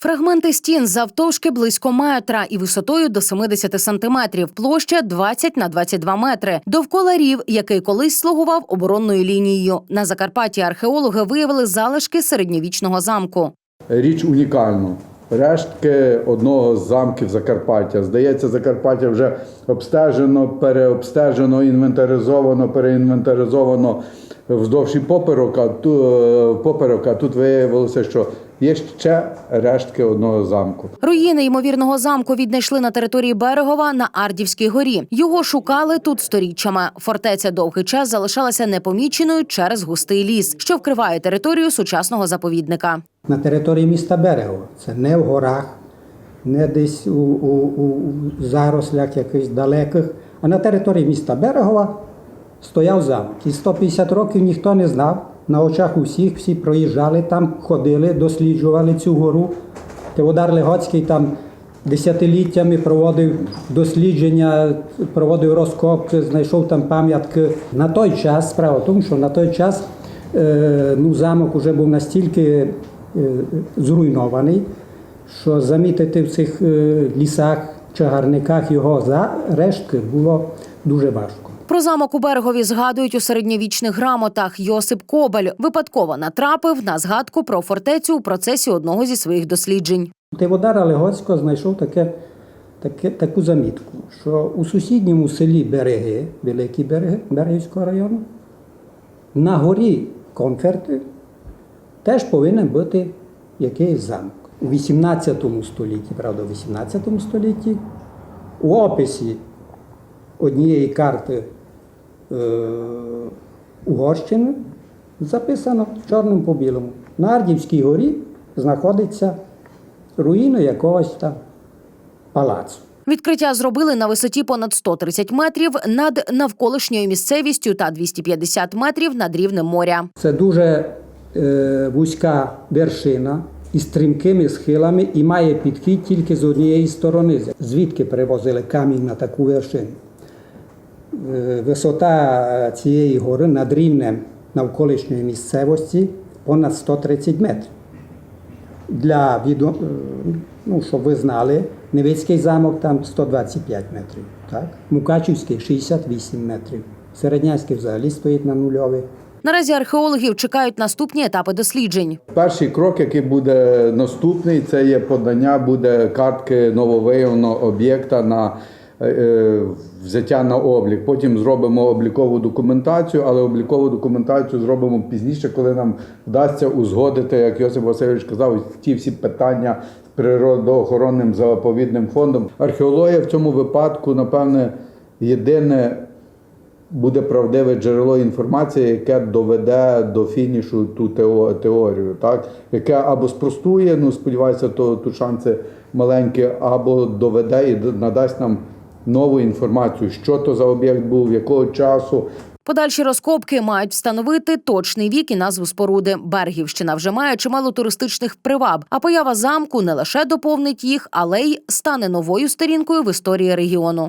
Фрагменти стін завтовшки близько метра і висотою до 70 сантиметрів, площа 20 на 22 метри. Довкола рів, який колись слугував оборонною лінією. На Закарпатті археологи виявили залишки середньовічного замку. річ унікальну. Рештки одного з замків Закарпаття. Здається, Закарпаття вже обстежено, переобстежено, інвентаризовано, переінвентаризовано вздовж і поперек, а ту- е, поперек, а тут виявилося, що є ще рештки одного замку. Руїни ймовірного замку віднайшли на території Берегова на Ардівській горі. Його шукали тут сторіччями. Фортеця довгий час залишалася непоміченою через густий ліс, що вкриває територію сучасного заповідника. на території міста Берегово. Це не в горах, не десь у, у, у зарослях якихось далеких, а на території міста Берегова стояв замок. І 150 років ніхто не знав. На очах усіх всі проїжджали там, ходили, досліджували цю гору. Теодар Легоцький там десятиліттями проводив дослідження, проводив розкопки, знайшов там пам'ятки. На той час, справа в тому, що на той час е, ну, замок вже був настільки е, зруйнований, що замітити в цих е, лісах, чагарниках його за рештки було дуже важко. Про замок у берегові згадують у середньовічних грамотах. Йосип Кобель випадково натрапив на згадку про фортецю у процесі одного зі своїх досліджень. Тиводара Легоцького знайшов таке, таке, таку замітку, що у сусідньому селі Береги, Великі Береги Берегівського району, на горі Конферти теж повинен бути якийсь замок. У 18 столітті, правда, у 18 столітті у описі однієї карти Угорщини записано чорним по білому. На Ардівській горі знаходиться руїни якогось там палацу. Відкриття зробили на висоті понад 130 метрів над навколишньою місцевістю та 250 метрів над рівнем моря. Це дуже е, вузька вершина із стрімкими схилами і має підхід тільки з однієї сторони. Звідки привозили камінь на таку вершину? Е, Висота цієї гори над рівнем навколишньої місцевості понад 130 метрів. Для е, ну, щоб ви знали, Невицький замок там 125 метрів, так? Мукачівський 68 метрів. Середнянський взагалі стоїть на нульовий. Наразі археологів чекають наступні етапи досліджень. Перший крок, який буде наступний, це є подання буде картки нововиявленого об'єкта на е, е, взяття на облік. Потім зробимо облікову документацію, але облікову документацію зробимо пізніше, коли нам вдасться узгодити, як Йосип Васильович казав, ті всі питання з природоохоронним заповідним фондом. Археологія в цьому випадку, напевне, єдине буде правдиве джерело інформації, яке доведе до фінішу ту теорію, так? яке або спростує, ну сподіваюся, то тут шанси маленькі, або доведе і надасть нам нову інформацію, що то за об'єкт був, якого часу, Подальші розкопки мають встановити точний вік і назву споруди. Бергівщина вже має чимало туристичних приваб. А поява замку не лише доповнить їх, але й стане новою сторінкою в історії регіону.